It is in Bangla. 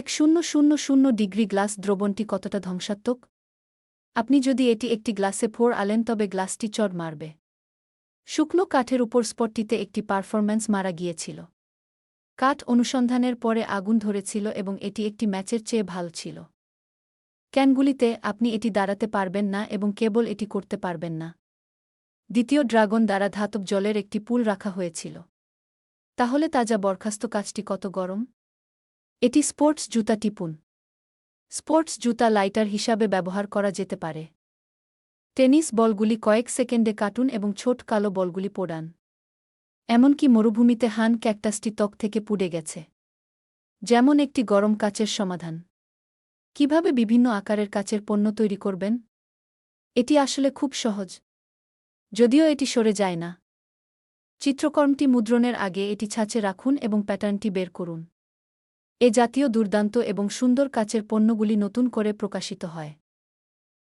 এক শূন্য শূন্য শূন্য ডিগ্রি গ্লাস দ্রবণটি কতটা ধ্বংসাত্মক? আপনি যদি এটি একটি গ্লাসে ফোর আলেন, তবে গ্লাসটি চড় মারবে। শুকনো কাঠের উপর স্পটটিতে একটি পারফরম্যান্স মারা গিয়েছিল। কাঠ অনুসন্ধানের পরে আগুন ধরেছিল এবং এটি একটি ম্যাচের চেয়ে ভালো ছিল। ক্যানগুলিতে আপনি এটি দাঁড়াতে পারবেন না এবং কেবল এটি করতে পারবেন না। দ্বিতীয় ড্রাগন দ্বারা ধাতব জলের একটি পুল রাখা হয়েছিল। তাহলে তাজা বরখাস্ত কাজটি কত গরম? এটি স্পোর্টস জুতা টিপুন। স্পোর্টস জুতা লাইটার হিসাবে ব্যবহার করা যেতে পারে। টেনিস বলগুলি কয়েক সেকেন্ডে কাটুন এবং ছোট কালো বলগুলি পোড়ান। এমনকি মরুভূমিতে হান ক্যাকটাসটি ত্বক থেকে পুড়ে গেছে। যেমন একটি গরম কাচের সমাধান। কীভাবে বিভিন্ন আকারের কাচের পণ্য তৈরি করবেন? এটি আসলে খুব সহজ। যদিও এটি সরে যায় না। চিত্রকর্মটি মুদ্রণের আগে এটি ছাঁচে রাখুন এবং প্যাটার্নটি বের করুন। এ জাতীয় দুর্দান্ত এবং সুন্দর কাচের পণ্যগুলি নতুন করে প্রকাশিত হয়।